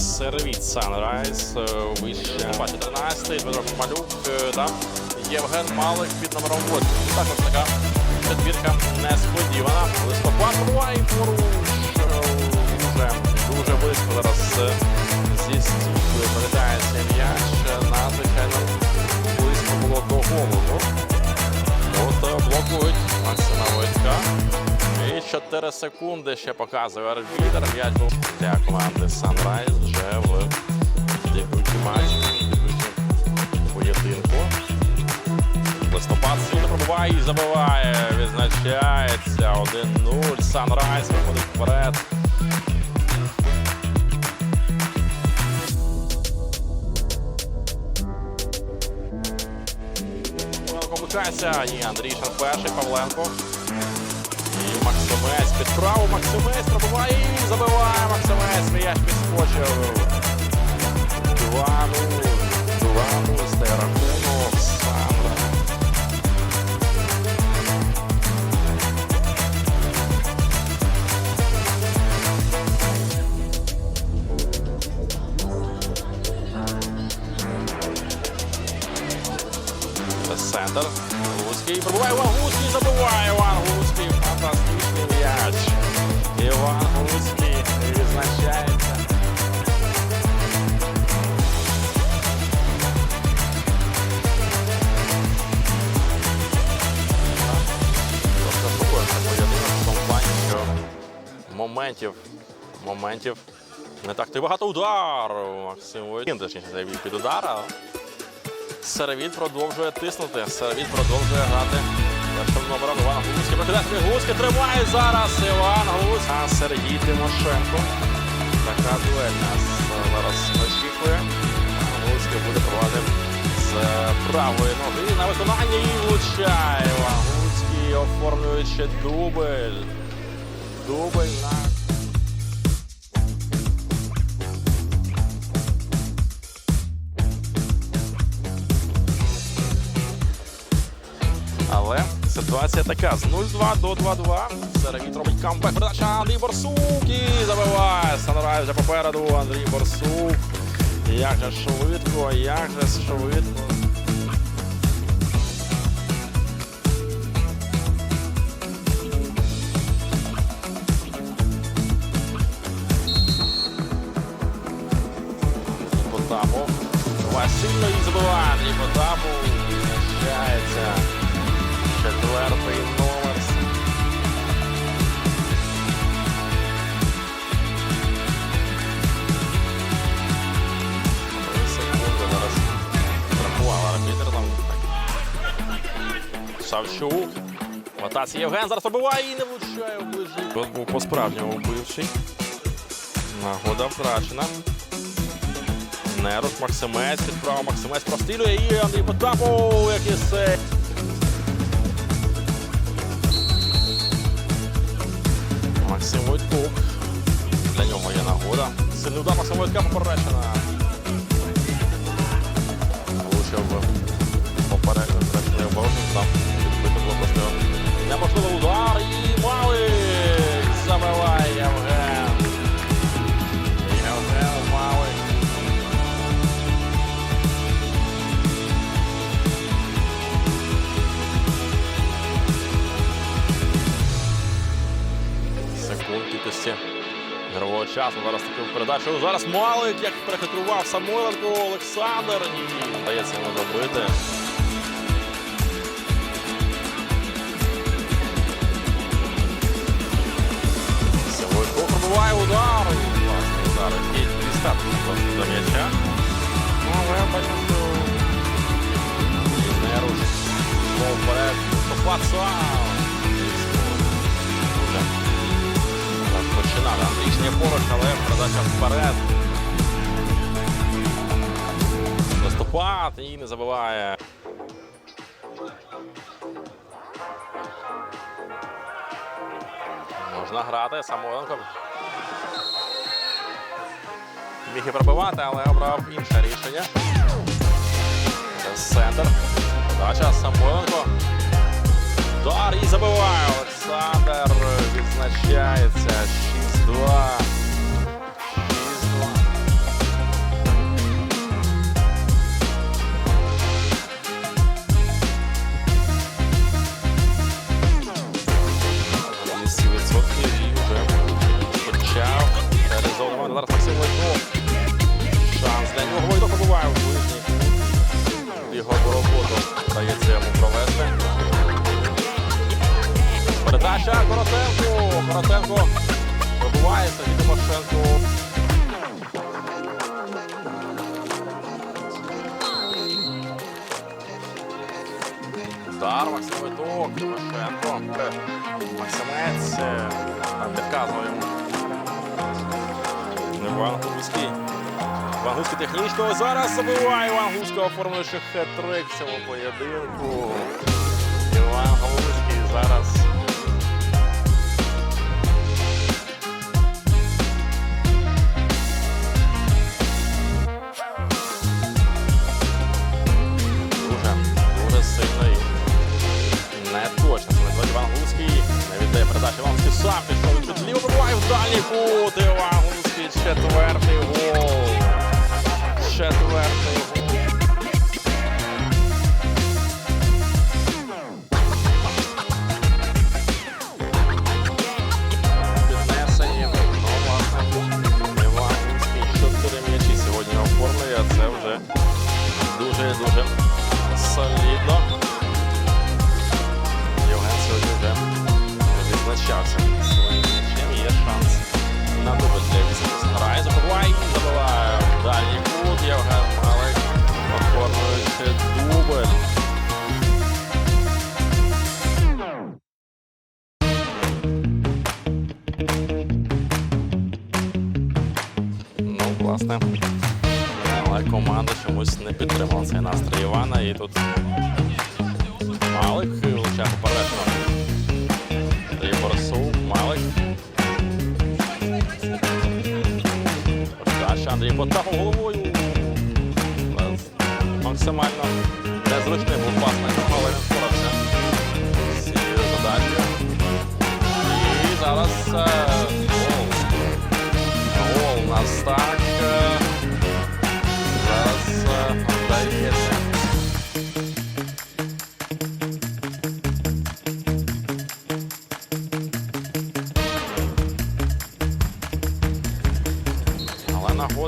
сервіт Санрайз. е, Вище пасі 13 Дмитро Малюк. е, Там Євген Малик під номером 8. Також така четвірка несподівана. Листопад е, Дуже, дуже близько зараз е, зі стійкою передається м'яч. е, Надзвичайно близько було до голу. Ну, От е, блокують Максима Войтка. І 4 секунди ще показує арбітер. М'яч був для команди Sunrise вже в дебюті матчі, поєдинку. Листопад сильно пробуває і забиває. Відзначається 1-0. Sunrise виходить вперед. Комикається. І Андрійшин перший, Павленко. Максимець під праву. Максимець пробиває і забиває. Максимець. М'яч підскочив. 2-0. 2-0. Стає рахунок. Сандра. Це Центр. Гуцький пробуває Іван Гуцький, забиває Іван Гуцький. Фантастичний Іван Гуцький відзначається. Моментів, моментів не так ти багато удар. Максим Войтін, точніше, забив під удар, Сервіт продовжує тиснути. Сервіт продовжує грати номером Іван Гузький. Прокидає Гузький тримає зараз Іван Гуцький. А Сергій Тимошенко. Така дуель нас зараз очікує. Гузький буде проводити з правої ноги на виконання і влучає Іван Гуцький, оформлюючи дубль. Дубль на ситуація така: з 0-2 до 2-2. Сервіт робить камбек. Передача Андрій Борсук і забиває. Санрай вже попереду. Андрій Борсук. Як же швидко, як же швидко. Потапов. Буває сильно і забиває. Савчук. В атаці Євген зараз пробиває і не влучає. Тут був по-справжньому вбивчий. Нагода втрачена. Неруш, Максимець, підправа Максимець прострілює і Андрій Потапов, який сей. Максим Войтков. Для нього є нагода. Сильний удар Максима Войтка поперечена. Влучив попереду зречний оборотник. Там неможливий удар. І Малик забиває Євген. Євген Малик. Секунд кількості ігрового часу. Зараз таку передачу. Зараз Малик, як перехитрував Самойленко Олександр. Ні, вдається йому забити. І дістати до м'яча. Ну, але бачимо, що не руш. Знову вперед. Дуже Розпочинали Андрій поруч, але передача вперед. Доступат і не забиває. Можна грати Самойленко. Міг і пробивати, але обрав інше рішення. Це центр. Дача Самойленко. Удар і забиває. Олександр відзначається 6-2. 6-2. День угловий пробуває у ближній. Його роботу вдається йому провести. Передача Коротенку. Коротенко пробувається від Тимошенко. Удар Максим Виток, Тимошенко. Максимець е, там підказує йому. Іван Гуцький. Іван Гуцький технічно зараз забиває Іван Гуцький, оформивши хет-трик в цьому поєдинку. Іван Гуцький зараз. Дуже, дуже сильний. Не точно. Іван Гуцький. Не віддає передачу. Іван Гуцький сам пішов. Ліво пробиває в дальній кут. Іван Гуцький. Четвертий гол. Четвертий Але команда чомусь не підтримала цей настрій Івана. І тут Малик влучає поперечно. Борисов, Малик. Передача Андрій Потапов головою. Максимально незручний був пас на нього,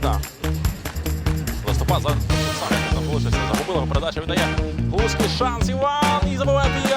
Нагода. Листопад за саме залишився. Загубила передача віддає. Гуський шанс Іван і забиває.